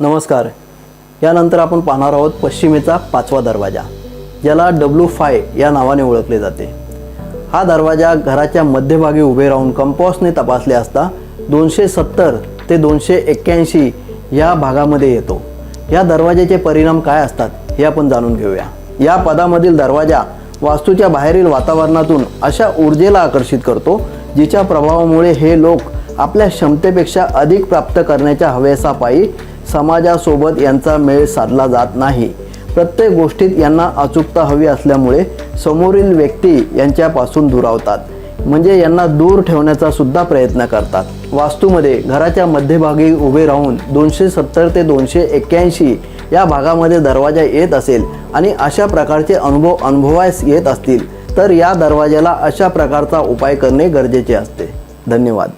नमस्कार. यानंतर आपण पाहणार आहोत पश्चिमेचा पाचवा दरवाजा ज्याला डब्ल्यू फाय या नावाने ओळखले जाते. हा दरवाजा घराच्या मध्यभागी उभे राहून कंपॉसने तपासले असता दोनशे सत्तर ते दोनशे एक्क्याऐंशी या भागामध्ये येतो. या दरवाजाचे परिणाम काय असतात हे आपण जाणून घेऊया. या पदामधील दरवाजा वास्तूच्या बाहेरील वातावरणातून अशा ऊर्जेला आकर्षित करतो जिच्या प्रभावामुळे हे लोक आपल्या क्षमतेपेक्षा अधिक प्राप्त करण्याच्या हवेसापायी समाजासोबत यांचा मेळ साधला जात नाही. प्रत्येक गोष्टीत यांना अचूकता हवी असल्यामुळे समोरील व्यक्ती यांच्यापासून दुरावतात. म्हणजे यांना दूर ठेवण्याचा सुद्धा प्रयत्न करतात. वास्तूमध्ये घराच्या मध्यभागी उभे राहून दोनशे सत्तर ते दोनशे एक्क्याऐंशी या भागामध्ये दरवाजा येत असेल आणि अशा प्रकारचे अनुभव अनुभवायस येत असतील तर या दरवाजाला अशा प्रकारचा उपाय करणे गरजेचे असते. धन्यवाद.